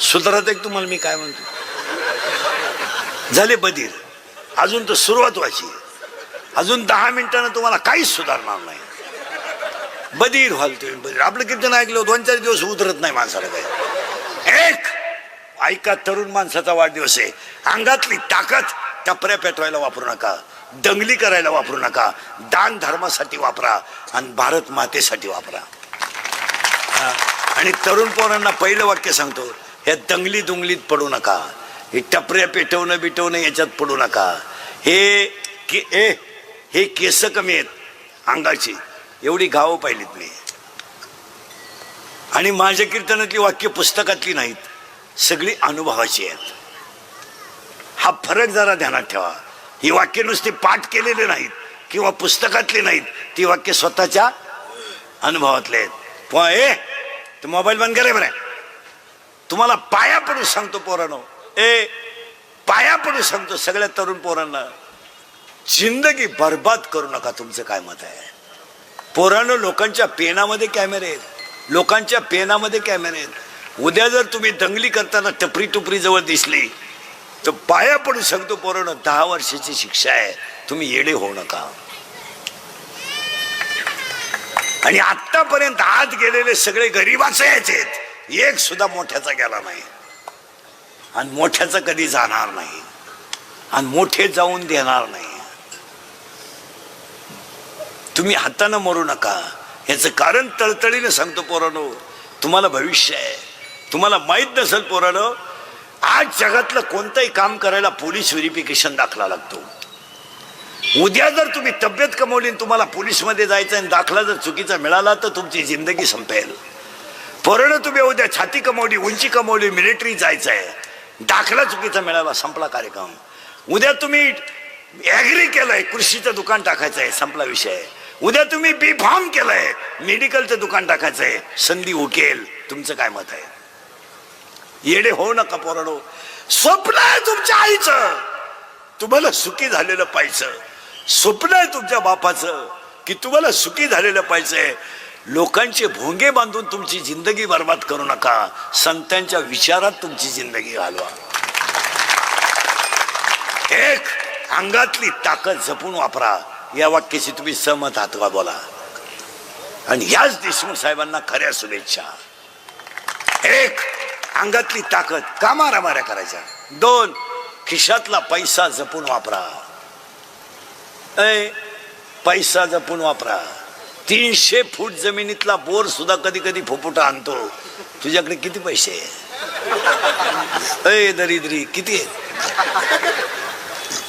सुधारत एक तुम्हाला? मी काय म्हणतो? झाले बधीर. अजून तर सुरुवात व्हायची अजून दहा मिनिटानं तुम्हाला काहीच सुधारणार नाही. बधीर व्हाल तुम्ही बधीर. आपलं कीर्तन ऐकलं दोन चार दिवस उतरत नाही माणसाला काही. एक ऐका तरुण माणसाचा वाढदिवस आहे. अंगातली ताकद टपऱ्या पेटवायला वापरू नका. दंगली करायला वापरू नका. दान धर्मासाठी वापरा आणि भारत मातेसाठी वापरा. हा. आणि तरुण पोरांना पहिलं वाक्य सांगतो. ह्या दंगली दुंगलीत पडू नका. हे टपऱ्या पेटवणं बिटवणं याच्यात पडू नका. हे के ए हे केस कमी आहेत अंगाची. एवढी गावं पाहिलीत मी. आणि माझ्या कीर्तनातली वाक्य पुस्तकातली नाहीत. सगळी अनुभवाची आहेत. हा फरक जरा ध्यानात ठेवा. ही वाक्य नुसती पाठ केलेले नाहीत किंवा पुस्तकातली नाहीत ती वाक्य स्वतःच्या अनुभवातले आहेत. प- ए तू मोबाईल बंद करे बरं. तुम्हाला पाया पडू सांगतो पोरांनो. ए पाया पडू सांगतो सगळ्या तरुण पोरांना. जिंदगी बर्बाद करू नका तुमचं काय मत आहे. पोरांनो लोकांच्या पेनामध्ये कॅमेरे आहेत. लोकांच्या पेनामध्ये कॅमेरे आहेत. उद्या जर तुम्ही दंगली करताना टपरी टुपरी जवळ दिसली तर पाया पडू सांगतो पोरांनो दहा वर्षाची शिक्षा आहे. तुम्ही येडे होऊ नका. आणि आतापर्यंत आत गेलेले सगळे गरीबाचे आहेत एक सुद्धा मोठ्याचा गेला नाही. आणि मोठ्याचा कधी जाणार नाही. आणि मोठे जाऊन देणार नाही. तुम्ही हातानं मरू नका. याचं कारण तळतळीने सांगतो पोरानो. तुम्हाला भविष्य आहे. तुम्हाला माहीत नसेल पोरानो आज जगातलं कोणतंही काम करायला पोलीस व्हेरिफिकेशन दाखला लागतो. उद्या जर तुम्ही तब्येत कमवली आणि तुम्हाला पोलीसमध्ये जायचं आणि दाखला जर चुकीचा मिळाला तर तुमची जिंदगी संपेल. पोरानं तुम्ही उद्या छाती कमवली उंची कमवली मिलिटरी जायचं आहे दाखला चुकीचा मिळाला संपला कार्यक्रम. उद्या तुम्ही ॲग्री केलंय कृषीचं दुकान टाकायचं आहे संपला विषय. उद्या तुम्ही बी फॉर्म केलंय मेडिकलचं दुकान टाकायचं आहे संधी उकेल तुमचं काय मत आहे? येडे होऊ नका पोराडो. स्वप्न आहे तुमच्या आईचं. तुम्हाला सुखी झालेलं पाहिजे. स्वप्न आहे तुमच्या बापाचं की तुम्हाला सुखी झालेलं पाहिजे. लोकांचे भोंगे बांधून तुमची जिंदगी बर्बाद करू नका. संतांच्या विचारात तुमची जिंदगी घालवा. एक अंगातली ताकद जपून वापरा. या वाक्याशी तुम्ही सहमत आहात का बोला? आणि याच देशमुख साहेबांना खऱ्या शुभेच्छा. एक अंगातली ताकद का मारामाऱ्या करायच्या. दोन खिशातला पैसा जपून वापरा. ए पैसा जपून वापरा. तीनशे फूट जमिनीतला बोर सुद्धा कधी कधी फुफुटा आणतो. तुझ्याकडे किती पैसे आहे? दरिद्री किती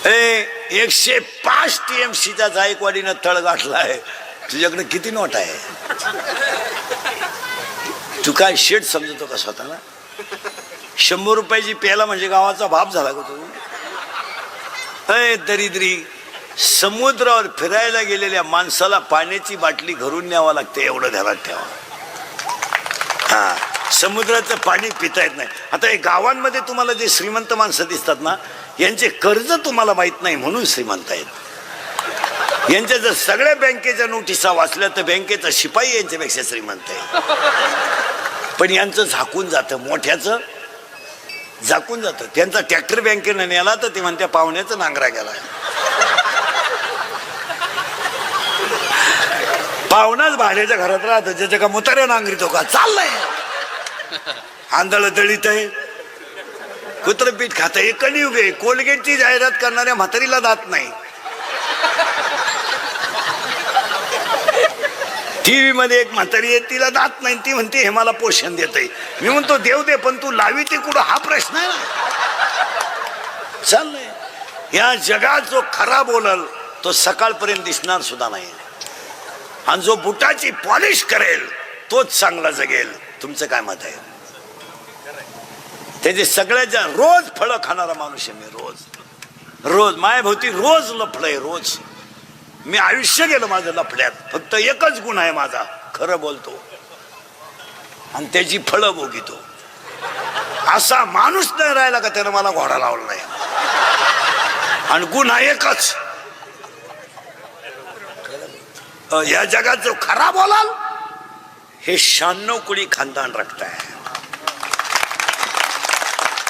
ए एकशे पाच टी एम सीचा जायकवाडीनं तळ गाठलाय. तुझ्याकडे किती नोट आहे? तू काय शेट समजतो का स्वतःला? शंभर रुपयाची प्याला म्हणजे गावाचा भाप झाला का तू? अय दरिद्री समुद्रावर फिरायला गेलेल्या माणसाला पाण्याची बाटली घरून न्यावं लागते एवढं ध्यानात ठेवा. हा समुद्राचं पाणी पिता येत नाही. आता हे गावांमध्ये तुम्हाला जे श्रीमंत माणसं दिसतात ना यांचे कर्ज तुम्हाला माहीत नाही म्हणून श्रीमंत आहेत. यांच्या जर सगळ्या बँकेच्या नोटिसा वाचल्या तर बँकेचा शिपाई यांच्यापेक्षा श्रीमंत आहे. पण यांचं झाकून जातं मोठ्याचं झाकून जातं. त्यांचा ट्रॅक्टर बँकेनं नेला तर ते म्हणत्या पाहुण्याचं नांगरा गेला पाहुणाच भाड्याच्या घरात राहतं. ज्याच्या का मुताऱ्या नांगरितो का चाललंय. आंधळ दळीत आहे. कुत्र पीठ खात. आहे कलियुग आहे कोलगेटची जाहिरात करणाऱ्या म्हातारीला दात नाही. टीव्ही मध्ये एक म्हातारी आहे तिला दात नाही. ती म्हणते हे मला पोषण देत मी म्हणतो देव दे पण तू लावी ते कुठं? हा प्रश्न आहे ना. चाललंय. या जगात जो खरा बोलल तो सकाळपर्यंत दिसणार सुद्धा नाही. आणि जो बुटाची पॉलिश करेल तोच चांगला जगेल. तुमचं काय मत आहे? त्याचे सगळ्यात रोज फळं खाणारा माणूस आहे मी रोज. रोज मायाभोवती रोज लफडय रोज. मी आयुष्य गेलं माझं लफड्यात फक्त एकच गुण आहे माझा खरं बोलतो. आणि त्याची फळं भोगितो. असा माणूस नाही राहिला का त्यानं मला घोडा लावला नाही? आणि गुण एकच. या जगात जो खरा बोलाल हे शहाण्णव कुडी खानदान रक्त आहे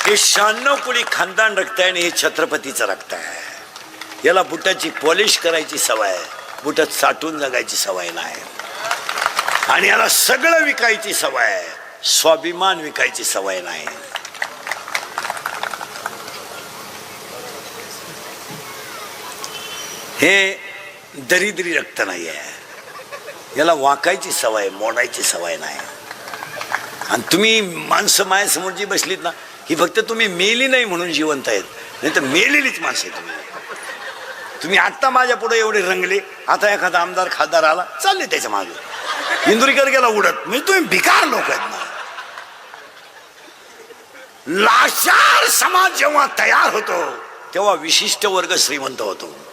हे शहाण्णव कुळी खानदान रक्त आहे आणि हे छत्रपतीचं रक्त आहे याला बुटाची पॉलिश करायची सवय आहे. बुटात साठून जगायची सवय नाही. आणि याला सगळं विकायची सवय आहे. स्वाभिमान विकायची सवय नाही. हे दरिद्री रक्त नाही आहे याला वाकायची सवय मोडायची सवय नाही. आणि तुम्ही माणसं माझ्यासमोर जी बसलीत ना ही फक्त तुम्ही मेली नाही म्हणून जिवंत आहेत. नाही तर मेलेलीच माणसं आहे तुम्ही. तुम्ही आत्ता माझ्या पुढे एवढे रंगले आता एखादा आमदार खासदार आला चालले त्याच्यामागे. इंदुरीकर गेला उडत. म्हणजे तुम्ही भिकार लोक आहेत ना. लाचार समाज जेव्हा तयार होतो तेव्हा विशिष्ट वर्ग श्रीमंत होतो.